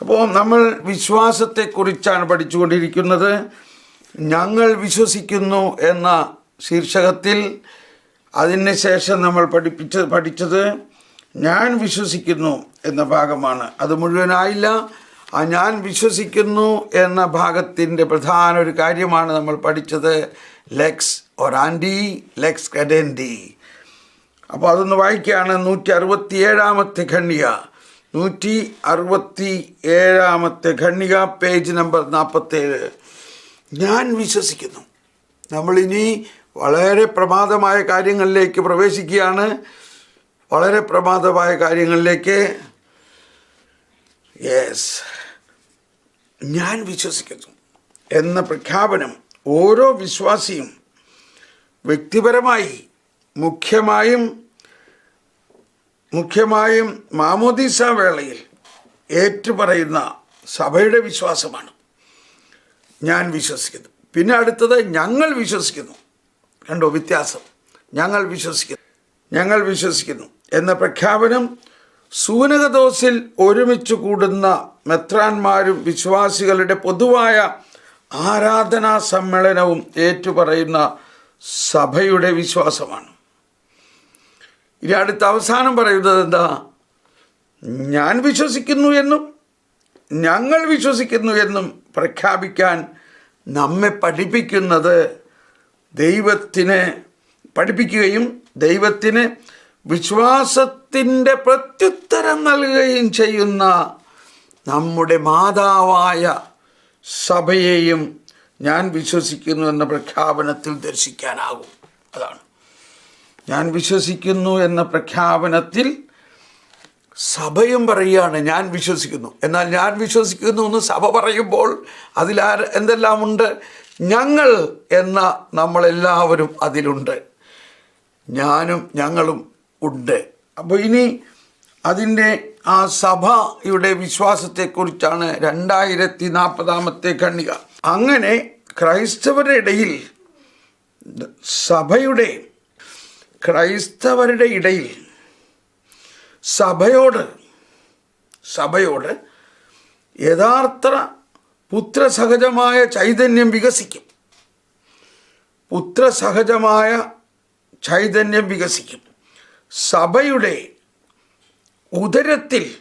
അപ്പോൾ നമ്മൾ വിശ്വാസത്തെക്കുറിച്ചാണ് പഠിച്ചുകൊണ്ടിരിക്കുന്നത്. ഞങ്ങൾ വിശ്വസിക്കുന്നു എന്ന ശീർഷകത്തിൽ അതിന് ശേഷം നമ്മൾ പഠിപ്പിച്ച പഠിച്ചത് ഞാൻ വിശ്വസിക്കുന്നു എന്ന ഭാഗമാണ്. അത് മുഴുവനായില്ല. ആ ഞാൻ വിശ്വസിക്കുന്നു എന്ന ഭാഗത്തിന്റെ പ്രധാന ഒരു കാര്യമാണ് നമ്മൾ പഠിച്ചത്. ലെക്സ് ഒറാൻഡി ലെക്സ് കഡൻഡി അപ്പോൾ അതൊന്ന് വായിക്കുകയാണ്. നൂറ്റി അറുപത്തി ഏഴാമത്തെ ഖണ്ഡിക. നൂറ്റി അറുപത്തി ഏഴാമത്തെ ഖണ്ണിക പേജ് നമ്പർ നാൽപ്പത്തേഴ് ഞാൻ വിശ്വസിക്കുന്നു. നമ്മളിനി വളരെ പ്രമാദമായ കാര്യങ്ങളിലേക്ക് പ്രവേശിക്കുകയാണ്. വളരെ പ്രമാദമായ കാര്യങ്ങളിലേക്ക്. യെസ് ഞാൻ വിശ്വസിക്കുന്നു. എന്ന പ്രഖ്യാപനം ഓരോ വിശ്വാസിയും വ്യക്തിപരമായി മുഖ്യമായും മുഖ്യമായും മാമോദീസ വേളയിൽ ഏറ്റുപറയുന്ന സഭയുടെ വിശ്വാസമാണ്. ഞാൻ വിശ്വസിക്കുന്നു. പിന്നെ അടുത്തത് ഞങ്ങൾ വിശ്വസിക്കുന്നു. കണ്ടോ വ്യത്യാസം? ഞങ്ങൾ വിശ്വസിക്കുന്നു. ഞങ്ങൾ വിശ്വസിക്കുന്നു. എന്ന പ്രഖ്യാപനം സൂനകദോസിൽ ഒരുമിച്ച് കൂടുന്ന മെത്രാന്മാരും വിശ്വാസികളുടെ പൊതുവായ ആരാധനാ സമ്മേളനവും ഏറ്റുപറയുന്ന സഭയുടെ വിശ്വാസമാണ്. ഇനി അടുത്ത അവസാനം പറയുന്നത് എന്താ? ഞാൻ വിശ്വസിക്കുന്നു എന്നും ഞങ്ങൾ വിശ്വസിക്കുന്നു എന്നും പ്രഖ്യാപിക്കാൻ നമ്മെ പഠിപ്പിക്കുന്നത് ദൈവത്തിന് പഠിപ്പിക്കുകയും ദൈവത്തിന് വിശ്വാസത്തിന്റെ പ്രത്യുത്തരം നൽകുകയും ചെയ്യുന്ന നമ്മുടെ മാതാവായ സഭയെയും ഞാൻ വിശ്വസിക്കുന്നു എന്ന പ്രഖ്യാപനത്തിൽ ദർശിക്കാനാകും. അതാണ്. ഞാൻ വിശ്വസിക്കുന്നു എന്ന പ്രഖ്യാപനത്തിൽ സഭയും പറയുകയാണ് ഞാൻ വിശ്വസിക്കുന്നു. എന്നാൽ ഞാൻ വിശ്വസിക്കുന്നു എന്ന് സഭ പറയുമ്പോൾ അതിലാ എന്തെല്ലാമുണ്ട് ഞങ്ങൾ എന്ന നമ്മളെല്ലാവരും അതിലുണ്ട്. ഞാനും ഞങ്ങളും ഉണ്ട്. അപ്പോൾ ഇനി അതിന്റെ ആ സഭയുടെ വിശ്വാസത്തെക്കുറിച്ചാണ് രണ്ടായിരത്തി നാൽപ്പതാമത്തെ കണ്ണിക അങ്ങനെ ക്രൈസ്തവരുടെ ഇടയിൽ സഭയുടെ ക്രൈസ്തവരുടെ ഇടയിൽ സഭയോട് സഭയോട് യഥാർത്ഥ പുത്രസഹജമായ ചൈതന്യം വികസിക്കും. പുത്രസഹജമായ ചൈതന്യം വികസിക്കും. സഭയുടെ ഉദരത്തിൽ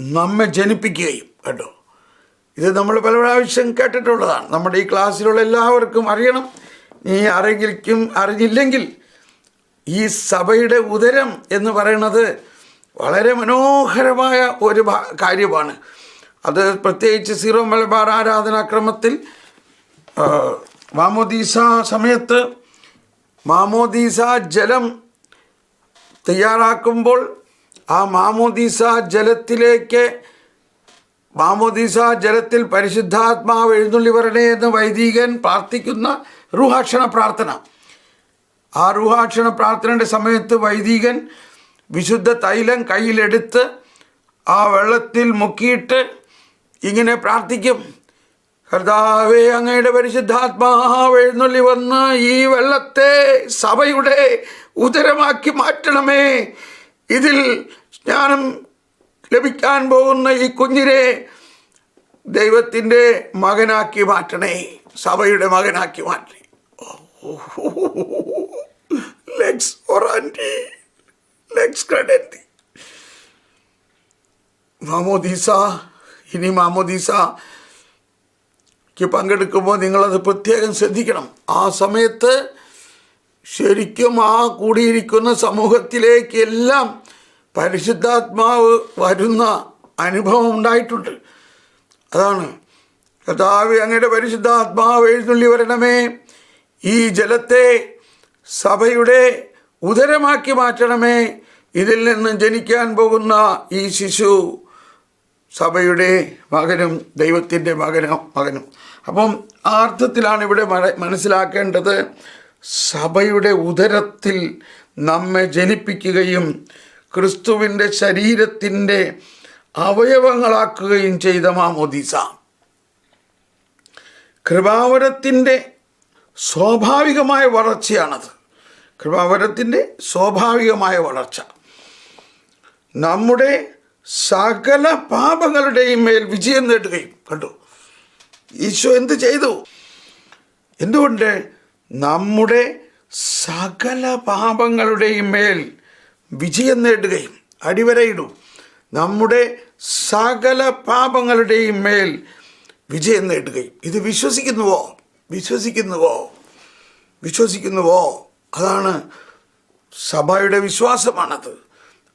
നമ്മെ ജനിപ്പിക്കുകയും കേട്ടോ. ഇത് നമ്മൾ പല പ്രാവശ്യം കേട്ടിട്ടുള്ളതാണ്. നമ്മുടെ ഈ ക്ലാസ്സിലുള്ള എല്ലാവർക്കും അറിയണം. നീ ആരെങ്കിലും അറിഞ്ഞില്ലെങ്കിൽ ഈ സഭയുടെ ഉദരം എന്ന് പറയുന്നത് വളരെ മനോഹരമായ ഒരു കാര്യമാണ്. അത് പ്രത്യേകിച്ച് സീറോ മലബാർ ആരാധനാക്രമത്തിൽ മാമോദീസ സമയത്ത് മാമോദീസ ജലം തയ്യാറാക്കുമ്പോൾ ആ മാമോദീസ ജലത്തിലേക്ക് മാമോദീസ ജലത്തിൽ പരിശുദ്ധാത്മാവ് എഴുന്നള്ളി വരണേ എന്ന് വൈദികൻ പ്രാർത്ഥിക്കുന്ന റുഹാക്ഷണ പ്രാർത്ഥന. ആ റുഹാക്ഷണ പ്രാർത്ഥനയുടെ സമയത്ത് വൈദികൻ വിശുദ്ധ തൈലം കയ്യിലെടുത്ത് ആ വെള്ളത്തിൽ മുക്കിയിട്ട് ഇങ്ങനെ പ്രാർത്ഥിക്കും. കർത്താവേ അങ്ങയുടെ പരിശുദ്ധാത്മാവ് എഴുന്നള്ളി വന്ന് ഈ വെള്ളത്തെ സഭയുടെ ഉദരമാക്കി മാറ്റണമേ. ഇതിൽ സ്നാനം ലഭിക്കാൻ പോകുന്ന ഈ കുഞ്ഞിനെ ദൈവത്തിന്റെ മകനാക്കി മാറ്റണേ. സഭയുടെ മകനാക്കി മാറ്റണേ. ലെഗ്സ് ഒറാൻഡി ലെഗ്സ് കടന്തി. മാമോദീസ ഇനി മാമോദീസയ്ക്ക് പങ്കെടുക്കുമ്പോൾ നിങ്ങളത് പ്രത്യേകം ശ്രദ്ധിക്കണം. ആ സമയത്ത് ശരിക്കും ആ കൂടിയിരിക്കുന്ന സമൂഹത്തിലേക്ക് എല്ലാം പരിശുദ്ധാത്മാവ് വരുന്ന അനുഭവം ഉണ്ടായിട്ടുണ്ട്. അതാണ്. കഥാവി അങ്ങയുടെ പരിശുദ്ധാത്മാവ് എഴുന്നള്ളി വരണമേ. ഈ ജലത്തെ സഭയുടെ ഉദരമാക്കി മാറ്റണമേ. ഇതിൽ നിന്ന് ജനിക്കാൻ പോകുന്ന ഈ ശിശു സഭയുടെ മകനും ദൈവത്തിന്റെ മകനും മകനും. അപ്പം ആ അർത്ഥത്തിലാണ് ഇവിടെ മനസ്സിലാക്കേണ്ടത്. സഭയുടെ ഉദരത്തിൽ നമ്മെ ജനിപ്പിക്കുകയും ക്രിസ്തുവിന്റെ ശരീരത്തിന്റെ അവയവങ്ങളാക്കുകയും ചെയ്ത മാമോദീസ. കൃപാവരത്തിന്റെ സ്വാഭാവികമായ വളർച്ചയാണത്. കൃപാവരത്തിന്റെ സ്വാഭാവികമായ വളർച്ച. നമ്മുടെ സകല പാപങ്ങളുടെയും മേൽ വിജയം നേടുകയും കണ്ടു. ഈശോ എന്ത് ചെയ്തു? എന്തുകൊണ്ട് നമ്മുടെ സകല പാപങ്ങളുടെയും മേൽ വിജയം നേടുകയും അടിവരയിടും. നമ്മുടെ സകല പാപങ്ങളുടെയും മേൽ വിജയം നേടുകയും. ഇത് വിശ്വസിക്കുന്നുവോ? വിശ്വസിക്കുന്നുവോ? വിശ്വസിക്കുന്നുവോ? അതാണ് സഭയുടെ വിശ്വാസമാണത്.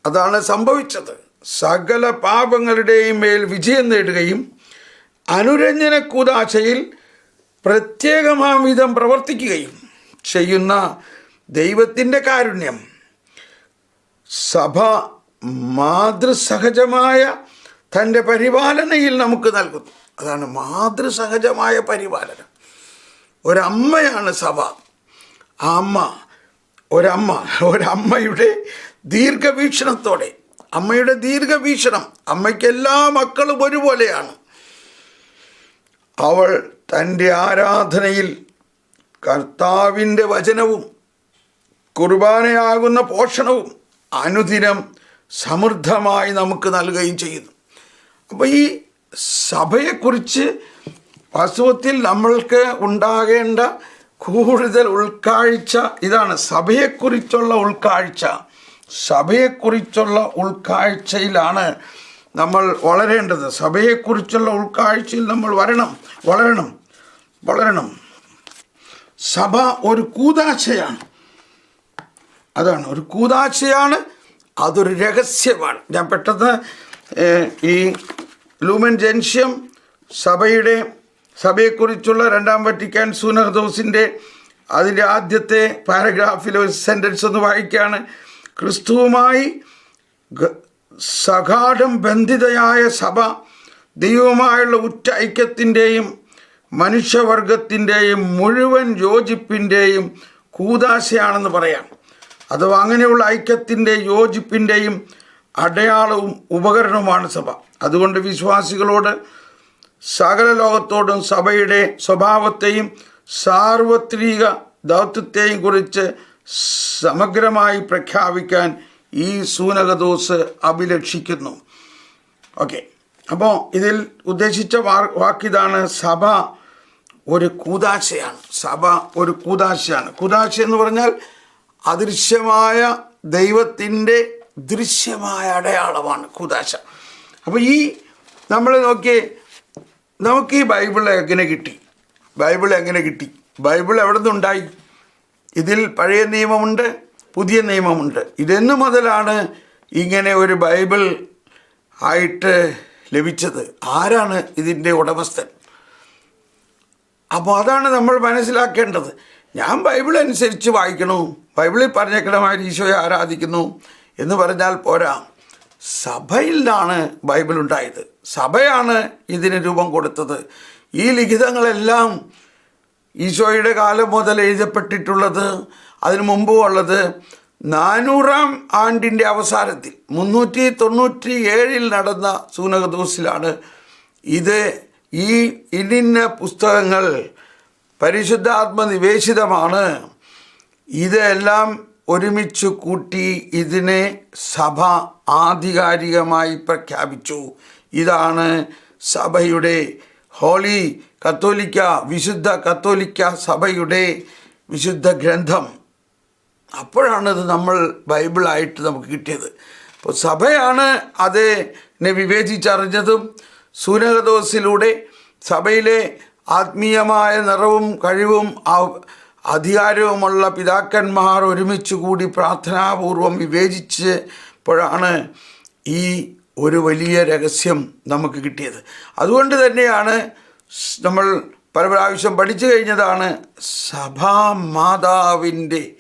അതാണ് സംഭവിച്ചത്. സകല പാപങ്ങളുടെയും മേൽ വിജയം നേടുകയും അനുരഞ്ജന കൂതാശയിൽ പ്രത്യേകമാം വിധം പ്രവർത്തിക്കുകയും ചെയ്യുന്ന ദൈവത്തിന്റെ കാരുണ്യം. സഭ മാതൃസഹജമായ തന്റെ പരിപാലനയിൽ നമുക്ക് നൽകുന്നു. അതാണ് മാതൃസഹജമായ പരിപാലനം. ഒരമ്മയാണ് സഭ. ആ അമ്മ ഒരമ്മ ഒരമ്മയുടെ ദീർഘവീക്ഷണത്തോടെ അമ്മയുടെ ദീർഘവീക്ഷണം അമ്മയ്ക്ക് എല്ലാ മക്കളും ഒരുപോലെയാണ്. അവൾ തന്റെ ആരാധനയിൽ കർത്താവിന്റെ വചനവും കുർബാനയാകുന്ന പോഷണവും അനുദിനം സമൃദ്ധമായി നമുക്ക് നൽകുകയും ചെയ്യുന്നു. അപ്പോൾ ഈ സഭയെക്കുറിച്ച് വാസ്തവത്തിൽ നമ്മൾക്ക് ഉണ്ടാകേണ്ട കൂടുതൽ ഉൾക്കാഴ്ച ഇതാണ്. സഭയെക്കുറിച്ചുള്ള ഉൾക്കാഴ്ച. സഭയെക്കുറിച്ചുള്ള ഉൾക്കാഴ്ചയിലാണ് നമ്മൾ വളരേണ്ടത്. സഭയെക്കുറിച്ചുള്ള ഉൾക്കാഴ്ചയിൽ നമ്മൾ വരണം. വളരണം. വളരണം. സഭ ഒരു കൂതാശയാണ്. അതാണ്. ഒരു കൂതാശയാണ്. അതൊരു രഹസ്യമാണ്. ഞാൻ പെട്ടെന്ന് ഈ ലൂമൻ ജൻഷ്യം സഭയുടെ സഭയെക്കുറിച്ചുള്ള രണ്ടാം വറ്റിക്കാൻ സൂനഹദോസിന്റെ അതിന്റെ ആദ്യത്തെ പാരഗ്രാഫിൽ ഒരു സെന്റൻസ് ഒന്ന് വായിക്കുകയാണ്. ക്രിസ്തുവുമായി സഘാഠം ബന്ധിതയായ സഭ ദൈവമായുള്ള ഉറ്റ ഐക്യത്തിന്റെയും മനുഷ്യവർഗത്തിന്റെയും മുഴുവൻ യോജിപ്പിന്റെയും കൂതാശയാണെന്ന് പറയാം. അഥവാ അങ്ങനെയുള്ള ഐക്യത്തിന്റെ യോജിപ്പിന്റെയും അടയാളവും ഉപകരണവുമാണ് സഭ. അതുകൊണ്ട് വിശ്വാസികളോട് സകല ലോകത്തോടും സഭയുടെ സ്വഭാവത്തെയും സാർവത്രിക ദൗത്യത്തെയും കുറിച്ച് സമഗ്രമായി പ്രഖ്യാപിക്കാൻ ഈ സൂനകദോസ് അഭിലക്ഷിക്കുന്നു. ഓക്കെ. അപ്പോൾ ഇതിൽ ഉദ്ദേശിച്ച വാക്കിതാണ് സഭ ഒരു കൂതാശയാണ്. സഭ ഒരു കൂതാശയാണ്. കൂതാശ എന്ന് പറഞ്ഞാൽ അദൃശ്യമായ ദൈവത്തിന്റെ ദൃശ്യമായ അടയാളമാണ് കൂതാശ. അപ്പോൾ ഈ നമ്മൾ നോക്കിയേ നമുക്ക് ഈ ബൈബിൾ എങ്ങനെ കിട്ടി? ബൈബിൾ എങ്ങനെ കിട്ടി? ബൈബിൾ എവിടെ നിന്നുണ്ടായി? ഇതിൽ പഴയ നിയമമുണ്ട് പുതിയ നിയമമുണ്ട്. ഇതെന്നു മുതലാണ് ഇങ്ങനെ ഒരു ബൈബിൾ ആയിട്ട് ലഭിച്ചത്. ആരാണ് ഇതിന്റെ ഉടമസ്ഥൻ? അപ്പോൾ അതാണ് നമ്മൾ മനസ്സിലാക്കേണ്ടത്. ഞാൻ ബൈബിൾ അനുസരിച്ച് വായിക്കണു. ബൈബിളിൽ പറഞ്ഞേക്കണമായി ഈശോയെ ആരാധിക്കുന്നു എന്ന് പറഞ്ഞാൽ പോരാ. സഭയിലാണ് ബൈബിൾ ഉണ്ടായത് സഭയാണ് ഇതിന് രൂപം കൊടുത്തത്. ഈ ലിഖിതങ്ങളെല്ലാം ഈശോയുടെ കാലം മുതൽ എഴുതപ്പെട്ടിട്ടുള്ളത് അതിനു മുമ്പും ഉള്ളത് നാനൂറാം ആണ്ടിന്റെ അവസാനത്തിൽ മുന്നൂറ്റി തൊണ്ണൂറ്റി ഏഴിൽ നടന്ന സൂനകദോസിലാണ് ഇത് ഈ ഇന്നിന്ന പുസ്തകങ്ങൾ പരിശുദ്ധാത്മ നിവേശിതമാണ് ഇതെല്ലാം ഒരുമിച്ച് കൂട്ടി ഇതിനെ സഭ ആധികാരികമായി പ്രഖ്യാപിച്ചു. ഇതാണ് സഭയുടെ ഹോളി കത്തോലിക്ക വിശുദ്ധ കത്തോലിക്ക സഭയുടെ വിശുദ്ധ ഗ്രന്ഥം. അപ്പോഴാണത് നമ്മൾ ബൈബിളായിട്ട് നമുക്ക് കിട്ടിയത്. അപ്പോൾ സഭയാണ് അതിനെ വിവേചിച്ചറിഞ്ഞതും സൂനകദോസിലൂടെ സഭയിലെ ആത്മീയമായ നിറവും കഴിവും അധികാരവുമുള്ള പിതാക്കന്മാർ ഒരുമിച്ച് കൂടി പ്രാർത്ഥനാപൂർവം വിവേചിച്ചപ്പോഴാണ് ഈ ഒരു വലിയ രഹസ്യം നമുക്ക് കിട്ടിയത്. അതുകൊണ്ട് തന്നെയാണ് നമ്മൾ പല പ്രാവശ്യം പഠിച്ചു കഴിഞ്ഞതാണ് സഭാ മാതാവിന്റെ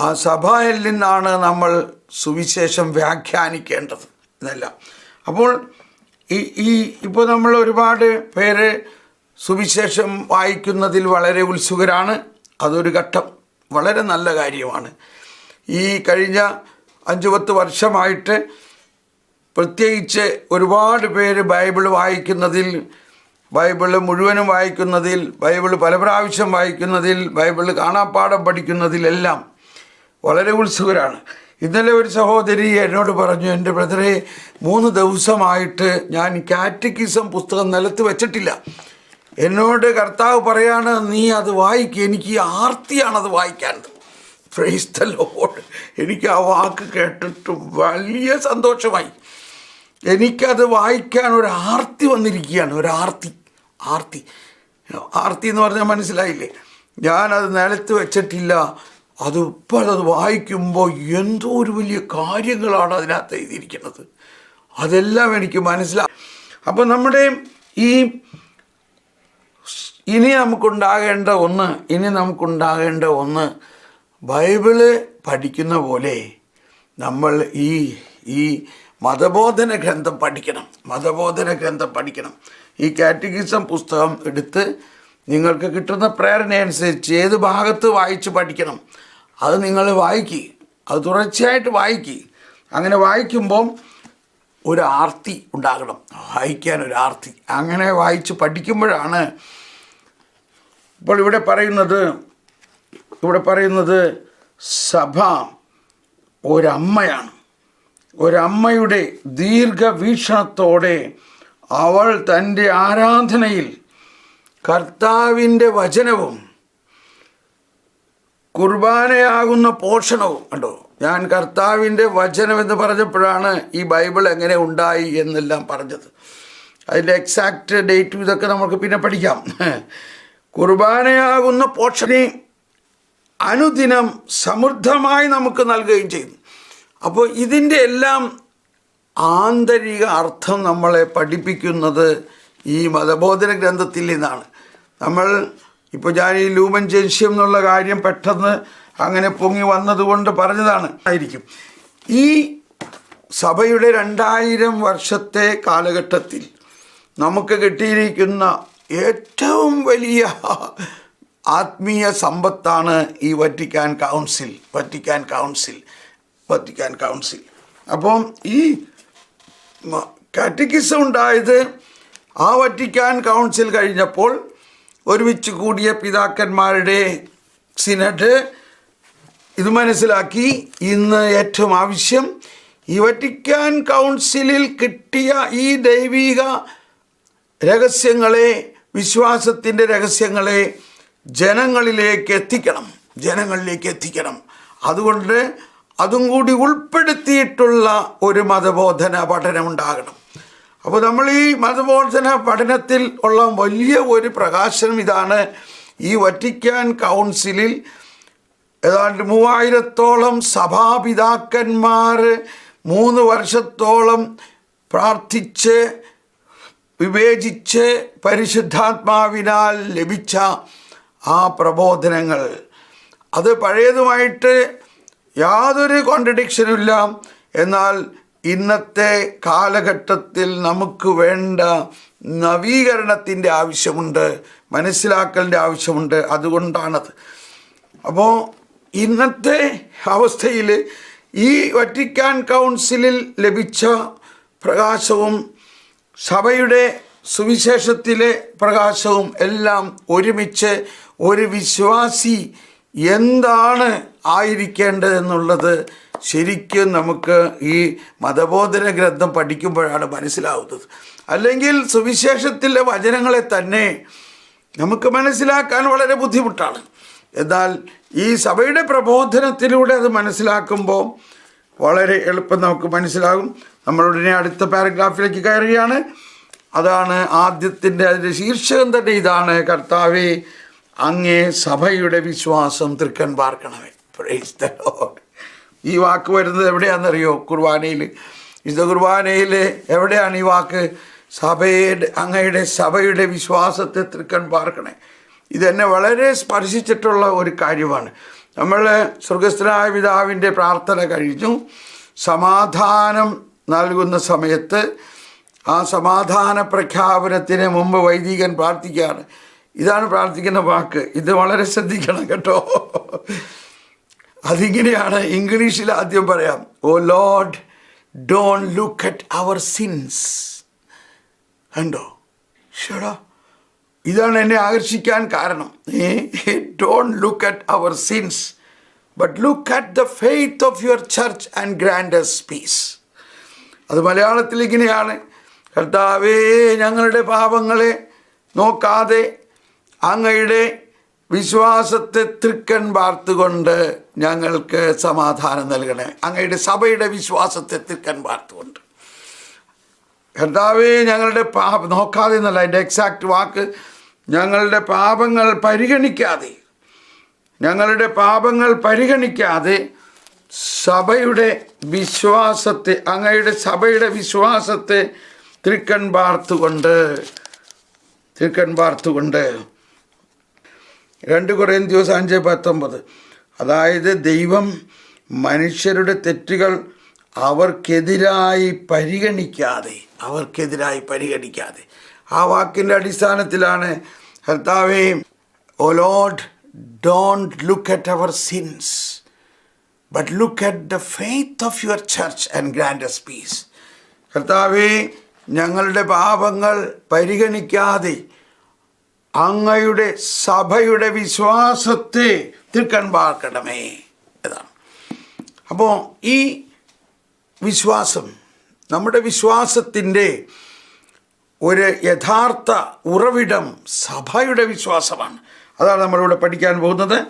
ആ സഭയിൽ നിന്നാണ് നമ്മൾ സുവിശേഷം വ്യാഖ്യാനിക്കേണ്ടത് എന്നല്ല. അപ്പോൾ ഈ ഈ ഇപ്പോൾ നമ്മൾ ഒരുപാട് പേര് സുവിശേഷം വായിക്കുന്നതിൽ വളരെ ഉത്സുകരാണ്. അതൊരു ഘട്ടം വളരെ നല്ല കാര്യമാണ്. ഈ കഴിഞ്ഞ അഞ്ച് പത്ത് വർഷമായിട്ട് പ്രത്യേകിച്ച് ഒരുപാട് പേര് ബൈബിൾ വായിക്കുന്നതിൽ ബൈബിൾ മുഴുവനും വായിക്കുന്നതിൽ ബൈബിൾ പല പ്രാവശ്യം വായിക്കുന്നതിൽ ബൈബിൾ കാണാപ്പാടം പഠിക്കുന്നതിലെല്ലാം വളരെ ഉത്സുകരാണ്. ഇന്നലെ ഒരു സഹോദരി എന്നോട് പറഞ്ഞു എന്റെ ബ്രദറെ മൂന്ന് ദിവസമായിട്ട് ഞാൻ കാറ്റക്കിസം പുസ്തകം നിലത്ത് വെച്ചിട്ടില്ല. എന്നോട് കർത്താവ് പറയാണ് നീ അത് വായിക്കുക എനിക്ക് ആർത്തിയാണ് ആർത്തിയാണത് വായിക്കാൻ പ്രൈസ് എനിക്ക് ആ വാക്ക് കേട്ടിട്ട് വലിയ സന്തോഷമായി. എനിക്കത് വായിക്കാൻ ഒരു ആർത്തി വന്നിരിക്കുകയാണ് ഒരു ആർത്തി ആർത്തി. ആർത്തി എന്ന് പറഞ്ഞാൽ മനസ്സിലായില്ലേ? ഞാനത് നിലത്ത് വെച്ചിട്ടില്ല. അത് ഇപ്പോൾ അത് വായിക്കുമ്പോൾ എന്തോ ഒരു വലിയ കാര്യങ്ങളാണ് അതിനകത്ത് എഴുതിയിരിക്കുന്നത്. അതെല്ലാം എനിക്ക് മനസ്സിലാ അപ്പോൾ നമ്മുടെ ഈ ഇനി നമുക്കുണ്ടാകേണ്ട ഒന്ന് ഇനി നമുക്കുണ്ടാകേണ്ട ഒന്ന്. ബൈബിൾ പഠിക്കുന്ന പോലെ നമ്മൾ ഈ ഈ മതബോധന ഗ്രന്ഥം പഠിക്കണം. മതബോധന ഗ്രന്ഥം പഠിക്കണം. ഈ കാറ്റഗിസം പുസ്തകം എടുത്ത് നിങ്ങൾക്ക് കിട്ടുന്ന പ്രേരണയനുസരിച്ച് ഏത് ഭാഗത്ത് വായിച്ച് പഠിക്കണം അത് നിങ്ങൾ വായിക്കുക അത് തുടർച്ചയായിട്ട് വായിക്കുക അങ്ങനെ വായിക്കുമ്പം ഒരു ആർത്തി ഉണ്ടാകണം. വായിക്കാൻ ഒരു ആർത്തി. അങ്ങനെ വായിച്ച് പഠിക്കുമ്പോഴാണ് ഇപ്പോൾ ഇവിടെ പറയുന്നത് ഇവിടെ പറയുന്നത് സഭ ഒരമ്മയാണ്. ഒരമ്മയുടെ ദീർഘവീക്ഷണത്തോടെ അവൾ തന്റെ ആരാധനയിൽ കർത്താവിന്റെ വചനവും കുർബാനയാകുന്ന പോഷണവും കണ്ടോ? ഞാൻ കർത്താവിന്റെ വചനം എന്ന് പറഞ്ഞപ്പോഴാണ് ഈ ബൈബിൾ എങ്ങനെ ഉണ്ടായി എന്നെല്ലാം പറഞ്ഞത്. അതിന്റെ എക്സാക്റ്റ് ഡേറ്റും ഇതൊക്കെ നമുക്ക് പിന്നെ പഠിക്കാം. കുർബാനയാകുന്ന പോഷണി അനുദിനം സമൃദ്ധമായി നമുക്ക് നൽകുകയും ചെയ്യും അപ്പോൾ ഇതിന്റെ എല്ലാം ആന്തരിക അർത്ഥം നമ്മളെ പഠിപ്പിക്കുന്നത് ഈ മതബോധന ഗ്രന്ഥത്തിൽ നിന്നാണ്. നമ്മൾ ഇപ്പോൾ ഞാൻ ഈ ലൂമൻ ജെൻഷ്യം എന്നുള്ള കാര്യം പെട്ടെന്ന് അങ്ങനെ പൊങ്ങി വന്നതുകൊണ്ട് പറഞ്ഞതാണ് ആയിരിക്കും. ഈ സഭയുടെ രണ്ടായിരം വർഷത്തെ കാലഘട്ടത്തിൽ നമുക്ക് കിട്ടിയിരിക്കുന്ന ഏറ്റവും വലിയ ആത്മീയ സമ്പത്താണ് ഈ Vatican council Vatican council Vatican council. അപ്പം ഈ കാറ്റക്കിസം ഉണ്ടായത് ആ വറ്റിക്കാൻ കൗൺസിൽ കഴിഞ്ഞപ്പോൾ ഒരുമിച്ച് കൂടിയ പിതാക്കന്മാരുടെ സിനഡ് ഇത് മനസ്സിലാക്കി ഇന്ന് ഏറ്റവും ആവശ്യം ഈ വറ്റിക്കാൻ കൗൺസിലിൽ കിട്ടിയ ഈ ദൈവിക രഹസ്യങ്ങളെ വിശ്വാസത്തിന്റെ രഹസ്യങ്ങളെ ജനങ്ങളിലേക്ക് എത്തിക്കണം. ജനങ്ങളിലേക്ക് എത്തിക്കണം. അതുകൊണ്ട് അതും കൂടി ഉൾപ്പെടുത്തിയിട്ടുള്ള ഒരു മതബോധന പഠനം ഉണ്ടാകണം. അപ്പോൾ നമ്മൾ ഈ മതബോധന പഠനത്തിൽ ഉള്ള വലിയ ഒരു പ്രകാശനം ഇതാണ് ഈ വറ്റിക്കാൻ കൗൺസിലിൽ ഏതാണ്ട് മൂവായിരത്തോളം സഭാപിതാക്കന്മാർ മൂന്ന് വർഷത്തോളം പ്രാർത്ഥിച്ച് വിവേചിച്ച് പരിശുദ്ധാത്മാവിനാൽ ലഭിച്ച ആ പ്രബോധനങ്ങൾ. അത് പഴയതുമായിട്ട് യാതൊരു കോൺട്രഡിക്ഷനും ഇല്ല എന്നാൽ ഇന്നത്തെ കാലഘട്ടത്തിൽ നമുക്ക് വേണ്ട നവീകരണത്തിന്റെ ആവശ്യമുണ്ട് മനസ്സിലാക്കലിന്റെ ആവശ്യമുണ്ട്. അതുകൊണ്ടാണത്. അപ്പോൾ ഇന്നത്തെ അവസ്ഥയിൽ ഈ വറ്റിക്കാൻ കൗൺസിലിൽ ലഭിച്ച പ്രകാശവും സഭയുടെ സുവിശേഷത്തിലെ പ്രകാശവും എല്ലാം ഒരുമിച്ച് ഒരു വിശ്വാസി എന്താണ് ആയിരിക്കേണ്ടതെന്നുള്ളത് ശരിക്കും നമുക്ക് ഈ മതബോധന ഗ്രന്ഥം പഠിക്കുമ്പോഴാണ് മനസ്സിലാവുന്നത്. അല്ലെങ്കിൽ സുവിശേഷത്തിലെ വചനങ്ങളെ തന്നെ നമുക്ക് മനസ്സിലാക്കാൻ വളരെ ബുദ്ധിമുട്ടാണ്. എന്നാൽ ഈ സഭയുടെ പ്രബോധനത്തിലൂടെ അത് മനസ്സിലാക്കുമ്പോൾ വളരെ എളുപ്പം നമുക്ക് മനസ്സിലാകും. നമ്മളുടനെ അടുത്ത പാരഗ്രാഫിലേക്ക് കയറുകയാണ്. അതാണ് ആദ്യത്തിന്റെ അതിന്റെ ശീർഷകം തന്നെ ഇതാണ്. കർത്താവെ അങ്ങേ സഭയുടെ വിശ്വാസം തൃക്കൻ പാർക്കണമേ. ഈ വാക്ക് വരുന്നത് എവിടെയാണെന്നറിയോ? കുർബാനയിൽ. വിശുദ്ധ കുർബാനയിൽ എവിടെയാണ് ഈ വാക്ക്? സഭയുടെ അങ്ങയുടെ സഭയുടെ വിശ്വാസത്തെ തൃക്കൻ പാർക്കണേ. ഇതെന്നെ വളരെ സ്പർശിച്ചിട്ടുള്ള ഒരു കാര്യമാണ്. നമ്മൾ സ്വർഗസ്ഥനായ പിതാവിന്റെ പ്രാർത്ഥന കഴിഞ്ഞു. സമാധാനം നൽകുന്ന സമയത്ത് ആ സമാധാന പ്രഖ്യാപനത്തിന് മുമ്പ് വൈദികൻ പ്രാർത്ഥിക്കുകയാണ്. ഇതാണ് പ്രാർത്ഥിക്കുന്ന വാക്ക്. ഇത് വളരെ ശ്രദ്ധിക്കണം കേട്ടോ. അതിങ്ങനെയാണ് ഇംഗ്ലീഷിൽ ആദ്യം പറയാം. O Lord don't look at our sins കണ്ടോ? ഷടാ. ഇതാണ് എന്നെ ആകർഷിക്കാൻ കാരണം. Don't look at our sins but look at the faith of your church and grant us peace അത് മലയാളത്തിൽ ഇങ്ങനെയാണ്. കർത്താവേ ഞങ്ങളുടെ പാപങ്ങളെ നോക്കാതെ അങ്ങയുടെ വിശ്വാസത്തെ തൃക്കൻ പാർത്തുകൊണ്ട് ഞങ്ങൾക്ക് സമാധാനം നൽകണേ. അങ്ങയുടെ സഭയുടെ വിശ്വാസത്തെ തൃക്കൻ പാർത്തുകൊണ്ട് കർത്താവേ ഞങ്ങളുടെ പാപ നോക്കാതെ എന്നല്ല അതിന്റെ എക്സാക്റ്റ് വാക്ക് ഞങ്ങളുടെ പാപങ്ങൾ പരിഗണിക്കാതെ ഞങ്ങളുടെ പാപങ്ങൾ പരിഗണിക്കാതെ സഭയുടെ വിശ്വാസത്തെ അങ്ങയുടെ സഭയുടെ വിശ്വാസത്തെ തിരുക്കൺ പാർത്തുകൊണ്ട് തിരുക്കൺ പാർത്തുകൊണ്ട് രണ്ട് കുറേ ദിവസം അഞ്ച് പത്തൊമ്പത്. അതായത് ദൈവം മനുഷ്യരുടെ തെറ്റുകൾ അവർക്കെതിരായി പരിഗണിക്കാതെ അവർക്കെതിരായി പരിഗണിക്കാതെ. ആ വാക്കിന്റെ അടിസ്ഥാനത്തിലാണ് കർത്താവേ O Lord don't look at our sins. But look at the faith of your church and grant us peace കർത്താവേ ഞങ്ങളുടെ പാപങ്ങൾ പരിഗണിക്കാതെ അങ്ങയുടെ സഭയുടെ വിശ്വാസത്തെ തീർക്കാൻ പാർക്കണമേ എന്നാണ്. അപ്പോൾ ഈ വിശ്വാസം നമ്മുടെ വിശ്വാസത്തിന്റെ ഒരു യഥാർത്ഥ ഉറവിടം സഭയുടെ വിശ്വാസമാണ്. അതാണ് നമ്മളിവിടെ പഠിക്കാൻ പോകുന്നത്.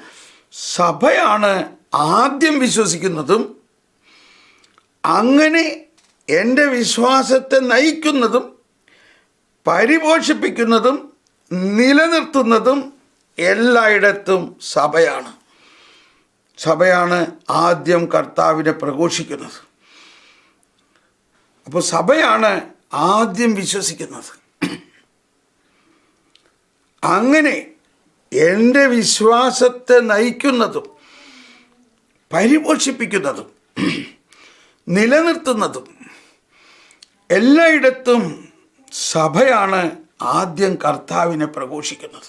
സഭയാണ് ആദ്യം വിശ്വസിക്കുന്നതും അങ്ങനെ എന്റെ വിശ്വാസത്തെ നയിക്കുന്നതും പരിപോഷിപ്പിക്കുന്നതും നിലനിർത്തുന്നതും എല്ലായിടത്തും സഭയാണ്. സഭയാണ് ആദ്യം കർത്താവിനെ പ്രഘോഷിക്കുന്നത്. അപ്പോൾ സഭയാണ് ആദ്യം വിശ്വസിക്കുന്നത്. അങ്ങനെ എന്റെ വിശ്വാസത്തെ നയിക്കുന്നതും പരിപോഷിപ്പിക്കുന്നതും നിലനിർത്തുന്നതും എല്ലായിടത്തും സഭയാണ് ആദ്യം കർത്താവിനെ പ്രഘോഷിക്കുന്നത്.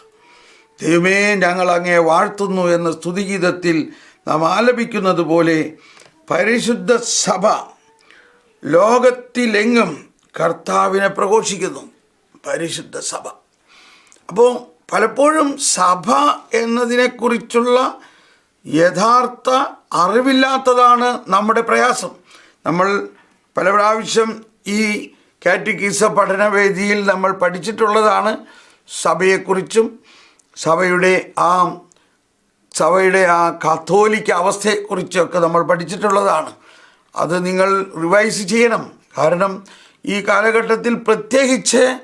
ദൈവമേ ഞങ്ങൾ അങ്ങേ വാഴ്ത്തുന്നു എന്ന സ്തുതിഗീതത്തിൽ നാം ആലപിക്കുന്നത് പോലെ പരിശുദ്ധ സഭ ലോകത്തിലെങ്ങും കർത്താവിനെ പ്രഘോഷിക്കുന്നു. പരിശുദ്ധ സഭ. അപ്പോൾ പലപ്പോഴും സഭ എന്നതിനെക്കുറിച്ചുള്ള യഥാർത്ഥ അറിവില്ലാത്തതാണ് നമ്മുടെ പ്രയാസം. നമ്മൾ പല പ്രാവശ്യം ഈ കാറ്റഗീസ പഠനവേദിയിൽ നമ്മൾ പഠിച്ചിട്ടുള്ളതാണ്. സഭയെക്കുറിച്ചും സഭയുടെ ആ സഭയുടെ ആ കത്തോലിക്ക അവസ്ഥയെക്കുറിച്ചൊക്കെ നമ്മൾ പഠിച്ചിട്ടുള്ളതാണ്. അത് നിങ്ങൾ റിവൈസ് ചെയ്യണം. കാരണം ഈ കാലഘട്ടത്തിൽ പ്രത്യേകിച്ച്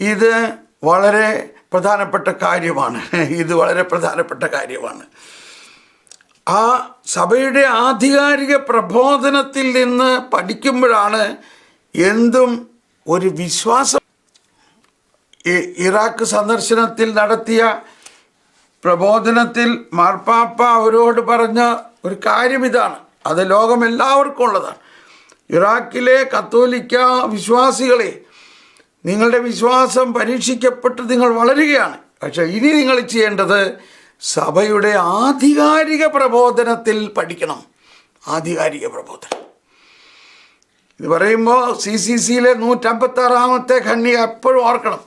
ഇത് വളരെ പ്രധാനപ്പെട്ട കാര്യമാണ്. ഇത് വളരെ പ്രധാനപ്പെട്ട കാര്യമാണ്. ആ സഭയുടെ ആധികാരിക പ്രബോധനത്തിൽ നിന്ന് പഠിക്കുമ്പോഴാണ് എന്തും ഒരു വിശ്വാസം. ഇറാഖ് സന്ദർശനത്തിൽ നടത്തിയ പ്രബോധനത്തിൽ മാർപ്പാപ്പ അവരോട് പറഞ്ഞ ഒരു കാര്യം ഇതാണ്. അത് ലോകം എല്ലാവർക്കും ഉള്ളതാണ്. ഇറാഖിലെ കത്തോലിക്ക വിശ്വാസികളെ നിങ്ങളുടെ വിശ്വാസം പരീക്ഷിക്കപ്പെട്ട് നിങ്ങൾ വളരുകയാണ്. പക്ഷേ ഇനി നിങ്ങൾ ചെയ്യേണ്ടത് സഭയുടെ ആധികാരിക പ്രബോധനത്തിൽ പഠിക്കണം. ആധികാരിക പ്രബോധനം. ഇത് പറയുമ്പോൾ സി സി സിയിലെ നൂറ്റമ്പത്താറാമത്തെ ഖണ്ണിക എപ്പോഴും ഓർക്കണം.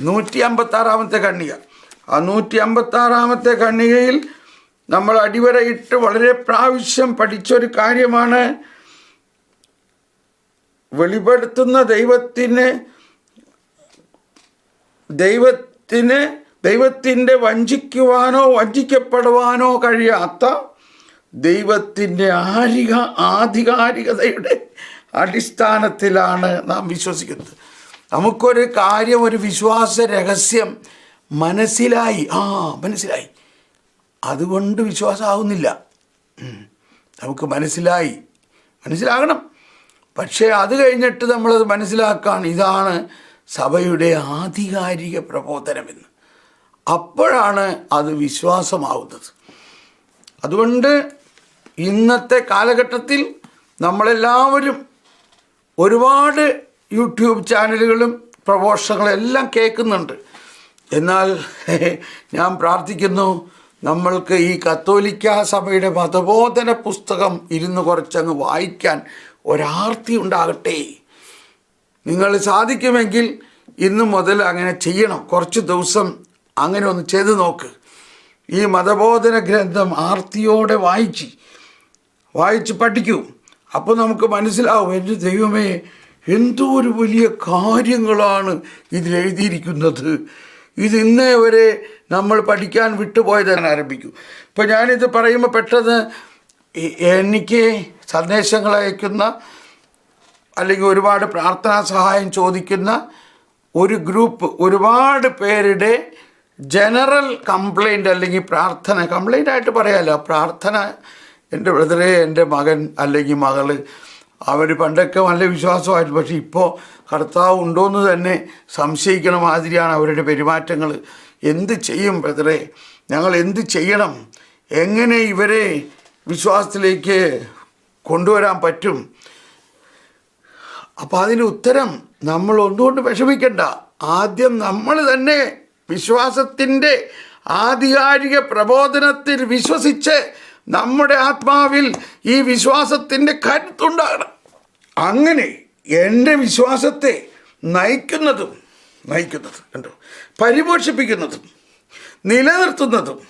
നൂറ്റി അമ്പത്താറാമത്തെ ഖണ്ണിക ആ നൂറ്റി അമ്പത്താറാമത്തെ ഖണ്ണികയിൽ നമ്മൾ അടിവരയിട്ട് വളരെ പ്രാവശ്യം പഠിച്ചൊരു കാര്യമാണ് വെളിപ്പെടുത്തുന്ന ദൈവത്തിന് ദൈവത്തിന് ദൈവത്തിന്റെ വഞ്ചിക്കുവാനോ വഞ്ചിക്കപ്പെടുവാനോ കഴിയാത്ത ദൈവത്തിന്റെ ആരിക ആധികാരികതയുടെ അടിസ്ഥാനത്തിലാണ് നാം വിശ്വസിക്കുന്നത്. നമുക്കൊരു കാര്യം ഒരു വിശ്വാസ രഹസ്യം മനസ്സിലായി. ആ മനസ്സിലായി. അതുകൊണ്ട് വിശ്വാസമാവുന്നില്ല. നമുക്ക് മനസ്സിലായി. മനസ്സിലാകണം. പക്ഷേ അത് കഴിഞ്ഞിട്ട് നമ്മളത് മനസ്സിലാക്കാൻ ഇതാണ് സഭയുടെ ആധികാരിക പ്രബോധനമെന്ന്. അപ്പോഴാണ് അത് വിശ്വാസമാവുന്നത്. അതുകൊണ്ട് ഇന്നത്തെ കാലഘട്ടത്തിൽ നമ്മളെല്ലാവരും ഒരുപാട് യൂട്യൂബ് ചാനലുകളും പ്രഭാഷണങ്ങളും എല്ലാം കേൾക്കുന്നുണ്ട്. എന്നാൽ ഞാൻ പ്രാർത്ഥിക്കുന്നു നമ്മൾക്ക് ഈ കത്തോലിക്ക സഭയുടെ മതബോധന പുസ്തകം ഇരുന്ന് കുറച്ചങ്ങ് വായിക്കാൻ ഒരാർത്തി ഉണ്ടാകട്ടെ. നിങ്ങൾ സാധിക്കുമെങ്കിൽ ഇന്ന് മുതൽ അങ്ങനെ ചെയ്യണം. കുറച്ച് ദിവസം അങ്ങനെ ഒന്ന് ചെയ്ത് നോക്ക്. ഈ മതബോധന ഗ്രന്ഥം ആർത്തിയോടെ വായിച്ച് വായിച്ച് പഠിക്കൂ. അപ്പോൾ നമുക്ക് മനസ്സിലാവും എന്റെ ദൈവമേ എന്തോ ഒരു വലിയ കാര്യങ്ങളാണ് ഇതിൽ എഴുതിയിരിക്കുന്നത്. ഇത് ഇന്നേ വരെ നമ്മൾ പഠിക്കാൻ വിട്ടുപോയതാണ് ആരംഭിക്കും. ഇപ്പോൾ ഞാനിത് പറയുമ്പോൾ പെട്ടെന്ന് എനിക്ക് സന്ദേശങ്ങൾ അയക്കുന്ന അല്ലെങ്കിൽ ഒരുപാട് പ്രാർത്ഥനാ സഹായം ചോദിക്കുന്ന ഒരു ഗ്രൂപ്പ് ഒരുപാട് പേരുടെ ജനറൽ കംപ്ലൈന്റ് അല്ലെങ്കിൽ പ്രാർത്ഥന കംപ്ലൈന്റ് ആയിട്ട് പറയാമല്ലോ പ്രാർത്ഥന എന്റെ ബ്രദറെ എന്റെ മകൻ അല്ലെങ്കിൽ മകൾ അവർ പണ്ടൊക്കെ നല്ല വിശ്വാസമായിരുന്നു. പക്ഷേ ഇപ്പോൾ കർത്താവ് ഉണ്ടോയെന്ന് തന്നെ സംശയിക്കണ മാതിരിയാണ് അവരുടെ പെരുമാറ്റങ്ങൾ. എന്ത് ചെയ്യും ബ്രദറെ? ഞങ്ങൾ എന്ത് ചെയ്യണം? എങ്ങനെ ഇവരെ വിശ്വാസത്തിലേക്ക് കൊണ്ടുവരാൻ പറ്റും? അപ്പോൾ അതിന് ഉത്തരം നമ്മൾ ഒന്നുകൊണ്ട് വിഷമിക്കണ്ട. ആദ്യം നമ്മൾ തന്നെ വിശ്വാസത്തിന്റെ ആധികാരിക പ്രബോധനത്തിൽ വിശ്വസിച്ച് നമ്മുടെ ആത്മാവിൽ ഈ വിശ്വാസത്തിന്റെ കരുത്തുണ്ടാകണം. അങ്ങനെ എന്റെ വിശ്വാസത്തെ നയിക്കുന്നതും നയിക്കുന്നതും കണ്ടോ? പരിപോഷിപ്പിക്കുന്നതും നിലനിർത്തുന്നതും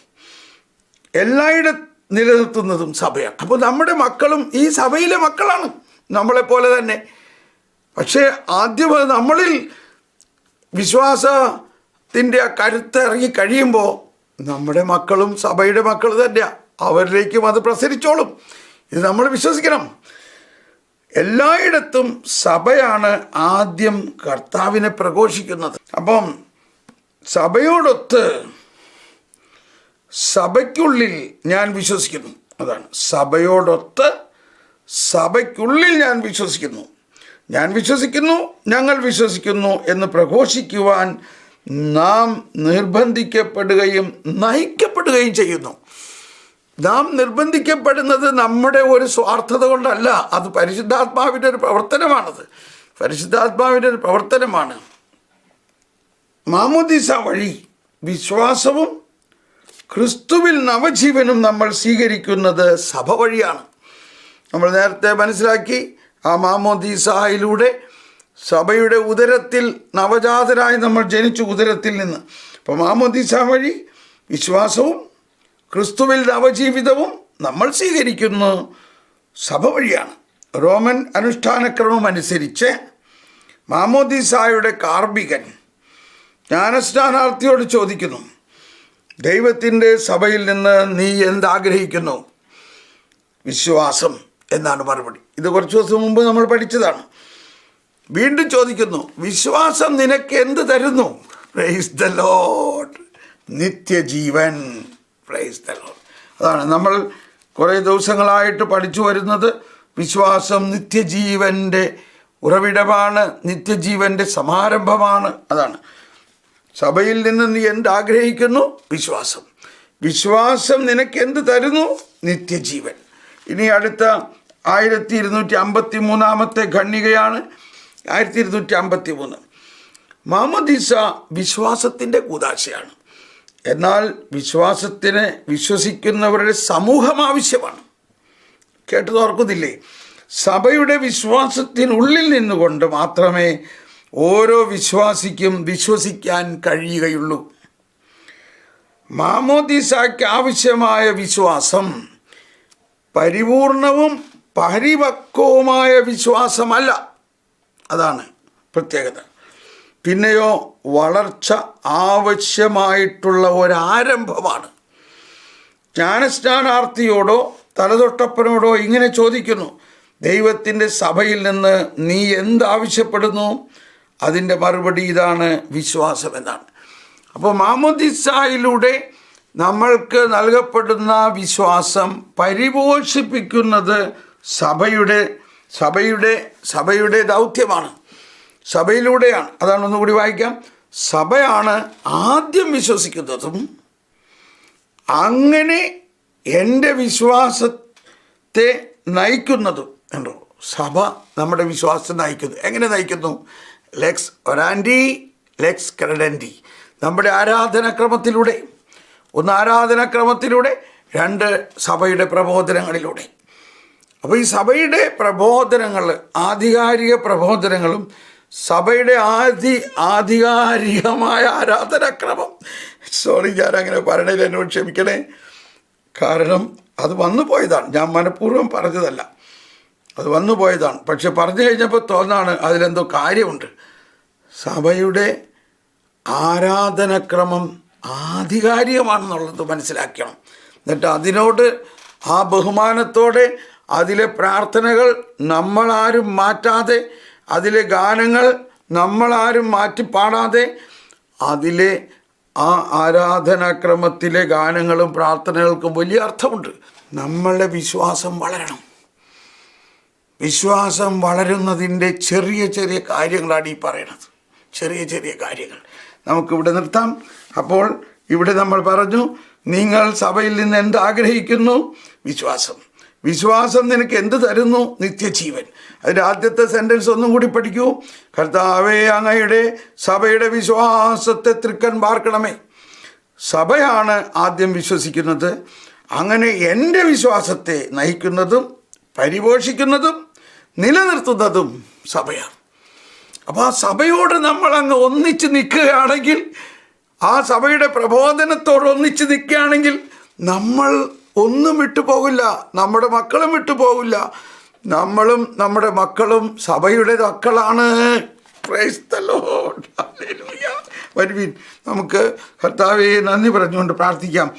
എല്ലായിടത്തും നിലനിർത്തുന്നതും സഭയാണ്. അപ്പോൾ നമ്മുടെ മക്കളും ഈ സഭയിലെ മക്കളാണ് നമ്മളെപ്പോലെ തന്നെ. പക്ഷേ ആദ്യം നമ്മളിൽ നമ്മളിൽ വിശ്വാസത്തിന്റെ ആ കരുത്ത് ഇറങ്ങി കഴിയുമ്പോൾ നമ്മുടെ മക്കളും സഭയുടെ മക്കൾ തന്നെയാണ് അവരിലേക്കും അത് പ്രസരിച്ചോളും. ഇത് നമ്മൾ വിശ്വസിക്കണം. എല്ലായിടത്തും സഭയാണ് ആദ്യം കർത്താവിനെ പ്രഘോഷിക്കുന്നത്. അപ്പം സഭയോടൊത്ത് സഭയ്ക്കുള്ളിൽ ഞാൻ വിശ്വസിക്കുന്നു. അതാണ്. സഭയോടൊത്ത് സഭയ്ക്കുള്ളിൽ ഞാൻ വിശ്വസിക്കുന്നു. ഞാൻ വിശ്വസിക്കുന്നു ഞങ്ങൾ വിശ്വസിക്കുന്നു എന്ന് പ്രഘോഷിക്കുവാൻ നാം നിർബന്ധിക്കപ്പെടുകയും നയിക്കപ്പെടുകയും ചെയ്യുന്നു. നാം നിർബന്ധിക്കപ്പെടുന്നത് നമ്മുടെ ഒരു സ്വാർത്ഥത കൊണ്ടല്ല. അത് പരിശുദ്ധാത്മാവിന്റെ ഒരു പ്രവർത്തനമാണത്. പരിശുദ്ധാത്മാവിന്റെ ഒരു പ്രവർത്തനമാണ്. മാമോദിസ വഴി വിശ്വാസവും ക്രിസ്തുവിൽ നവജീവനും നമ്മൾ സ്വീകരിക്കുന്നത് സഭ വഴിയാണ്. നമ്മൾ നേരത്തെ മനസ്സിലാക്കി ആ മാമോദീസായിലൂടെ സഭയുടെ ഉദരത്തിൽ നവജാതരായി നമ്മൾ ജനിച്ചു ഉദരത്തിൽ നിന്ന്. അപ്പം മാമോദീസ വഴി വിശ്വാസവും ക്രിസ്തുവിൽ നവജീവിതവും നമ്മൾ സ്വീകരിക്കുന്നു. സഭ വഴിയാണ്. റോമൻ അനുഷ്ഠാനക്രമം അനുസരിച്ച് മാമോദീസായുടെ കാർബികൻ ജ്ഞാനസ്നാനാർത്ഥിയോട് ചോദിക്കുന്നു ദൈവത്തിന്റെ സഭയിൽ നിന്ന് നീ എന്താഗ്രഹിക്കുന്നു? വിശ്വാസം എന്നാണ് മറുപടി. ഇത് കുറച്ച് ദിവസം മുമ്പ് നമ്മൾ പഠിച്ചതാണ്. വീണ്ടും ചോദിക്കുന്നു വിശ്വാസം നിനക്ക് എന്ത് തരുന്നു? പ്രൈസ് ദ ലോഡ് നിത്യജീവൻ. പ്രൈസ് ദ ലോഡ് അതാണ് നമ്മൾ കുറേ ദിവസങ്ങളായിട്ട് പഠിച്ചു വരുന്നത് വിശ്വാസം നിത്യജീവന്റെ ഉറവിടമാണ് നിത്യജീവന്റെ സമാരംഭമാണ്. അതാണ്. സഭയിൽ നിന്ന് നീ എന്താഗ്രഹിക്കുന്നു വിശ്വാസം. വിശ്വാസം നിനക്ക് എന്ത് തരുന്നു? നിത്യജീവൻ. ഇനി അടുത്ത ആയിരത്തി ഇരുന്നൂറ്റി അമ്പത്തി മൂന്നാമത്തെ ഖണ്ണികയാണ് ആയിരത്തി ഇരുന്നൂറ്റി അമ്പത്തി മൂന്ന് മാമദീസ വിശ്വാസത്തിന്റെ കൂതാശയാണ്. എന്നാൽ വിശ്വാസത്തിനെ വിശ്വസിക്കുന്നവരുടെ സമൂഹം ആവശ്യമാണ്. കേട്ടത് ഓർക്കുന്നില്ലേ? സഭയുടെ വിശ്വാസത്തിനുള്ളിൽ നിന്നുകൊണ്ട് മാത്രമേ ഓരോ വിശ്വാസിക്കും വിശ്വസിക്കാൻ കഴിയുകയുള്ളൂ. മാമോദിസയ്ക്ക് ആവശ്യമായ വിശ്വാസം പരിപൂർണവും പരിപക്വവുമായ വിശ്വാസമല്ല. അതാണ് പ്രത്യേകത. പിന്നെയോ വളർച്ച ആവശ്യമായിട്ടുള്ള ഒരാരംഭമാണ്. ജ്ഞാനസ്നാനാർത്ഥിയോടോ തലതൊട്ടപ്പനോടോ ഇങ്ങനെ ചോദിക്കുന്നു ദൈവത്തിന്റെ സഭയിൽ നിന്ന് നീ എന്താവശ്യപ്പെടുന്നു? അതിന്റെ മറുപടി ഇതാണ് വിശ്വാസമെന്നാണ്. അപ്പോൾ മാമുദിസായിലൂടെ നമ്മൾക്ക് നൽകപ്പെടുന്ന വിശ്വാസം പരിപോഷിപ്പിക്കുന്നത് സഭയുടെ സഭയുടെ സഭയുടെ ദൗത്യമാണ്. സഭയിലൂടെയാണ്. അതാണ് ഒന്നുകൂടി വായിക്കാം. സഭയാണ് ആദ്യം വിശ്വസിക്കുന്നതും അങ്ങനെ എന്റെ വിശ്വാസത്തെ നയിക്കുന്നതും ഉണ്ടോ സഭ നമ്മുടെ വിശ്വാസത്തെ നയിക്കുന്നു. എങ്ങനെ നയിക്കുന്നു? ലെക്സ് ഒരാൻഡി ലെക്സ് ക്രെഡൻഡി നമ്മുടെ ആരാധനാക്രമത്തിലൂടെ. ഒന്ന് ആരാധനാക്രമത്തിലൂടെ രണ്ട് സഭയുടെ പ്രബോധനങ്ങളിലൂടെ. അപ്പോൾ ഈ സഭയുടെ പ്രബോധനങ്ങൾ ആധികാരിക പ്രബോധനങ്ങളും സഭയുടെ ആദി ആധികാരികമായ ആരാധനാക്രമം. സോറി ഞാൻ അങ്ങനെ പറയണതിൽ എന്നോട് ക്ഷമിക്കണേ. കാരണം അത് വന്നു പോയതാണ്. ഞാൻ മനഃപൂർവം പറഞ്ഞതല്ല. അത് വന്നു പോയതാണ്. പക്ഷെ പറഞ്ഞു കഴിഞ്ഞപ്പോൾ തോന്നാണ് അതിലെന്തോ കാര്യമുണ്ട്. സഭയുടെ ആരാധനക്രമം ആധികാരികമാണെന്നുള്ളത് മനസ്സിലാക്കണം. എന്നിട്ട് അതിനോട് ആ ബഹുമാനത്തോടെ അതിലെ പ്രാർത്ഥനകൾ നമ്മളാരും മാറ്റാതെ അതിലെ ഗാനങ്ങൾ നമ്മളാരും മാറ്റി പാടാതെ അതിലെ ആ ആരാധനാക്രമത്തിലെ ഗാനങ്ങളും പ്രാർത്ഥനകൾക്കും വലിയ അർത്ഥമുണ്ട്. നമ്മളുടെ വിശ്വാസം വളരണം. വിശ്വാസം വളരുന്നതിന്റെ ചെറിയ ചെറിയ കാര്യങ്ങളാണ് ഈ പറയുന്നത് ചെറിയ ചെറിയ കാര്യങ്ങൾ. നമുക്കിവിടെ നിർത്താം. അപ്പോൾ ഇവിടെ നമ്മൾ പറഞ്ഞു നിങ്ങൾ സഭയിൽ നിന്ന് എന്ത് ആഗ്രഹിക്കുന്നു വിശ്വാസം. വിശ്വാസം നിനക്ക് എന്ത് തരുന്നു? നിത്യജീവൻ. അതിന്റെ ആദ്യത്തെ സെന്റൻസ് ഒന്നും കൂടി പഠിക്കൂ. കർത്താവേ അങ്ങയുടെ സഭയുടെ വിശ്വാസത്തെ തൃക്കൻ പാർക്കണമേ. സഭയാണ് ആദ്യം വിശ്വസിക്കുന്നത്. അങ്ങനെ എന്റെ വിശ്വാസത്തെ നയിക്കുന്നതും പരിപോഷിക്കുന്നതും നിലനിർത്തുന്നതും സഭയാണ്. അപ്പോൾ ആ സഭയോട് നമ്മൾ അങ്ങ് ഒന്നിച്ച് നിൽക്കുകയാണെങ്കിൽ ആ സഭയുടെ പ്രബോധനത്തോട് ഒന്നിച്ച് നിൽക്കുകയാണെങ്കിൽ നമ്മൾ ഒന്നും വിട്ടുപോകില്ല. നമ്മുടെ മക്കളും വിട്ടുപോകില്ല. നമ്മളും നമ്മുടെ മക്കളും സഭയുടെ മക്കളാണ്. വരുവിൻ. നമുക്ക് കർത്താവെ നന്ദി പറഞ്ഞുകൊണ്ട് പ്രാർത്ഥിക്കാം.